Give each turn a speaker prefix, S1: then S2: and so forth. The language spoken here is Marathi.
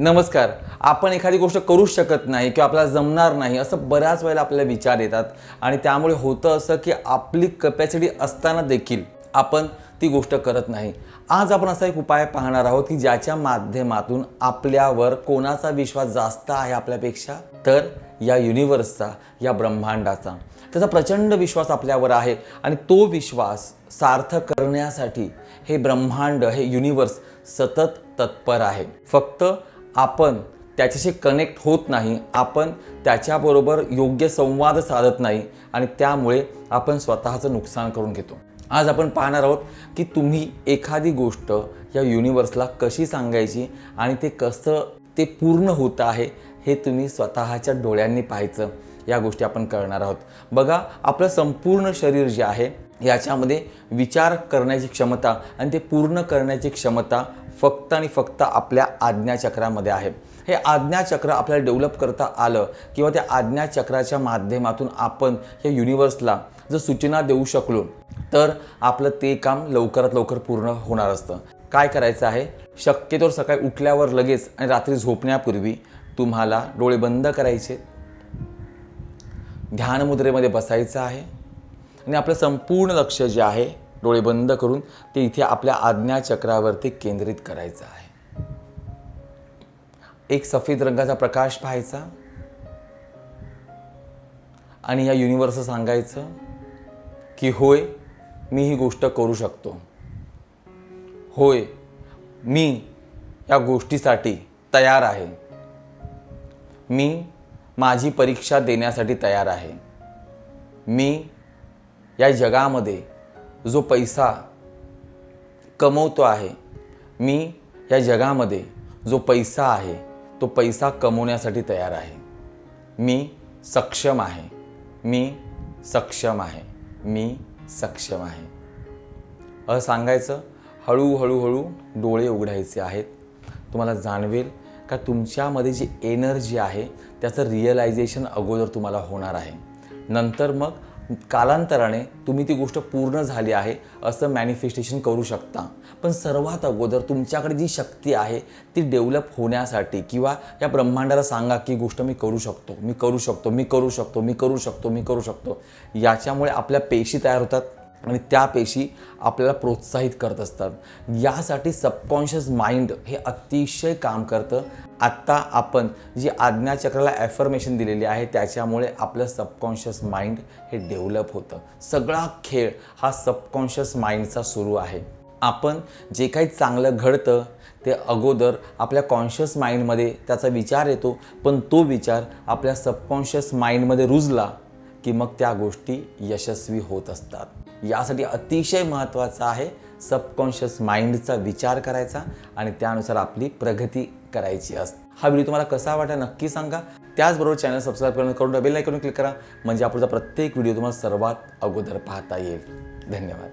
S1: नमस्कार. आपण एखादी गोष्ट करूच शकत नाही किंवा आपल्याला जमणार नाही असं बऱ्याच वेळेला आपल्याला विचार येतात. आणि त्यामुळे होतं असं की आपली कपॅसिटी असताना देखील आपण ती गोष्ट करत नाही. आज आपण असा एक उपाय पाहणार आहोत की ज्याच्या माध्यमातून आपल्यावर कोणाचा विश्वास जास्त आहे आपल्यापेक्षा? तर या युनिवर्सचा या ब्रह्मांडाचा. त्याचा प्रचंड विश्वास आपल्यावर आहे आणि तो विश्वास सार्थ करण्यासाठी हे ब्रह्मांड हे युनिवर्स सतत तत्पर आहे. फक्त आपण त्याच्याशी कनेक्ट होत नाही आपण त्याच्याबरोबर योग्य संवाद साधत नाही आणि त्यामुळे आपण स्वतःचं नुकसान करून घेतो. आज आपण पाहणार आहोत की तुम्ही एखादी गोष्ट या युनिवर्सला कशी सांगायची आणि ते कसं ते पूर्ण होतं आहे हे तुम्ही स्वतःच्या डोळ्यांनी पाहायचं. या गोष्टी आपण करणार आहोत. बघा आपलं संपूर्ण शरीर जे आहे याच्यामध्ये विचार करण्याची क्षमता आणि ते पूर्ण करण्याची क्षमता फक्त आणि फक्त आपल्या आज्ञाचक्रामध्ये आहे. हे आज्ञाचक्र आपल्याला डेव्हलप करता आलं किंवा त्या आज्ञाचक्राच्या माध्यमातून आपण या युनिवर्सला जर सूचना देऊ शकलो तर आपलं ते काम लवकरात लवकर पूर्ण होणार असतं. काय करायचं आहे? शक्यतोवर सकाळी उठल्यावर लगेच आणि रात्री झोपण्यापूर्वी तुम्हाला डोळे बंद करायचे ध्यानमुद्रेमध्ये बसायचं आहे आणि आपलं संपूर्ण लक्ष जे आहे डोळे बंद करून ते इथे आपल्या आज्ञाचक्रावरती केंद्रित करायचं आहे. एक सफेद रंगाचा प्रकाश पाहायचा आणि या युनिवर्स सांगायचं की होय मी ही गोष्ट करू शकतो. होय मी या गोष्टीसाठी तयार आहे. मी माझी परीक्षा देण्यासाठी तयार आहे. मी या जगामध्ये जो पैसा कमवतो आहे मी या जगामध्ये जो पैसा आहे तो पैसा कमवण्यासाठी तयार आहे. मी सक्षम आहे. मी सक्षम आहे. मी सक्षम आहे. असं सांगायचं हळूहळू हळू डोळे उघडायचे आहेत. तुम्हाला जाणवेल का तुमच्यामध्ये जी एनर्जी आहे त्याचं रिअलायझेशन अगोदर तुम्हाला होणार आहे. नंतर मग कालांतराने तुम्ही ती गोष्ट पूर्ण झाली आहे असं मॅनिफेस्टेशन करू शकता. पण सर्वात अगोदर तुमच्याकडे जी शक्ती आहे ती डेव्हलप होण्यासाठी किंवा या ब्रह्मांडाला सांगा की गोष्ट मी करू शकतो मी करू शकतो मी करू शकतो मी करू शकतो मी करू शकतो याच्यामुळे आपल्या पेशी तयार होतात? आणि त्या पेशी आपल्याला प्रोत्साहित करत असतात. यासाठी सबकॉन्शियस माइंड हे अतिशय काम करतं. आत्ता आपण जी आज्ञाचक्राला ॲफर्मेशन दिलेली आहे त्याच्यामुळे आपलं सबकॉन्शियस माइंड हे डेव्हलप होतं. सगळा खेळ हा सबकॉन्शियस माइंडचा सुरू आहे. आपण जे काही चांगलं घडतं ते अगोदर आपल्या कॉन्शियस माइंडमध्ये त्याचा विचार येतो पण तो विचार आपल्या सबकॉन्शियस माइंडमध्ये रुजला की मग त्या गोष्टी यशस्वी होत असतात. यासाठी अतिशय महत्त्वाचं आहे सबकॉन्शियस माइंडचा विचार करायचा आणि त्यानुसार आपली प्रगती करायची असते हा व्हिडिओ तुम्हाला कसा वाटा नक्की सांगा. त्याचबरोबर चॅनल सबस्क्राईब करून करून बेल आयकॉन क्लिक करा म्हणजे आपला प्रत्येक व्हिडिओ तुम्हाला सर्वात अगोदर पाहता येईल. धन्यवाद.